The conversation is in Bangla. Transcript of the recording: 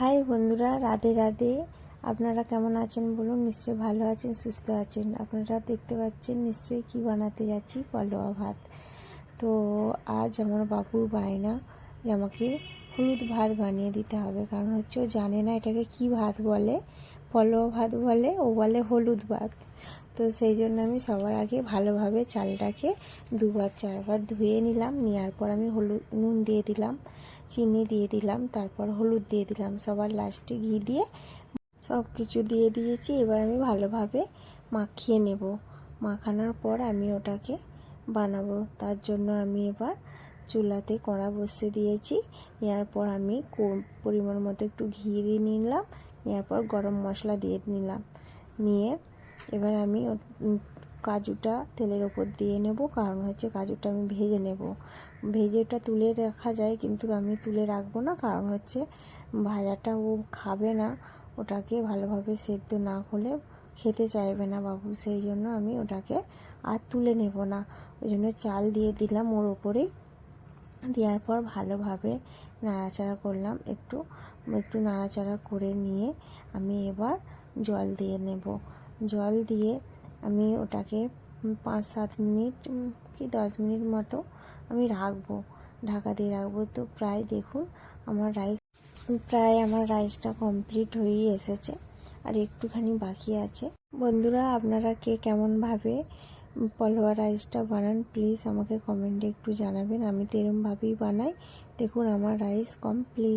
হাই বন্ধুরা, রাধে রাধে। আপনারা কেমন আছেন বলুন? নিশ্চয়ই ভালো আছেন, সুস্থ আছেন। আপনারা দেখতে পাচ্ছেন, নিশ্চয়ই কি বানাতে যাচ্ছি? পলোয়া ভাত। তো আজ আমার বাবুর বায়না যে আমাকে হলুদ ভাত বানিয়ে দিতে হবে। কারণ হচ্ছে ও জানে না এটাকে কি ভাত বলে। পলো ভাত বলে, ও বলে হলুদ ভাত। তো সেই জন্য আমি সবার আগে ভালোভাবে চালটাকে দুবার, চারবার ধুয়ে নিলাম। নেওয়ার পর আমি হলুদ, নুন দিয়ে দিলাম, চিনি দিয়ে দিলাম, তারপর হলুদ দিয়ে দিলাম। সবার লাস্টে ঘি দিয়ে সব কিছু দিয়ে দিয়েছি। এবার আমি ভালোভাবে মাখিয়ে নেব। মাখানোর পর আমি ওটাকে বানাবো। তার জন্য আমি এবার চুলাতে কড়া বসিয়ে দিয়েছি। নেওয়ার পর আমি পরিমাণ মতো একটু ঘি দিয়ে নিলাম। নেওয়ার পর গরম মশলা দিয়ে নিলাম। নিয়ে এবার আমি কাজুটা তেলের ওপর দিয়ে নেব। কারণ হচ্ছে কাজুটা আমি ভেজে নেব। ভেজে ওটা তুলে রাখা যায় কিন্তু আমি তুলে রাখব না। কারণ হচ্ছে ভাজাটা ও খাবে না। ওটাকে ভালোভাবে সেদ্ধ না হলে খেতে চাইবে না বাবু। সেই জন্য আমি ওটাকে আর তুলে নেব না। ওই জন্য চাল দিয়ে দিলাম ওর ওপরেই। দেওয়ার পর ভালোভাবে নাড়াচাড়া করলাম। একটু একটু নাড়াচাড়া করে নিয়ে আমি এবার জল দিয়ে নেব। জল দিয়ে আমি ওটাকে পাঁচ সাত মিনিট কি দশ মিনিট মতো আমি রাখব। ঢাকা দিয়ে রাখব। তো প্রায় দেখুন, আমার রাইস, প্রায় আমার রাইসটা কমপ্লিট হয়েই এসেছে। আর একটুখানি বাকি আছে। বন্ধুরা, আপনারা কে কেমনভাবে পলোয়া রাইসটা বানান প্লিজ আমাকে কমেন্টে একটু জানাবেন। আমি তো এরমভাবেই বানাই। দেখুন, আমার রাইস কমপ্লিট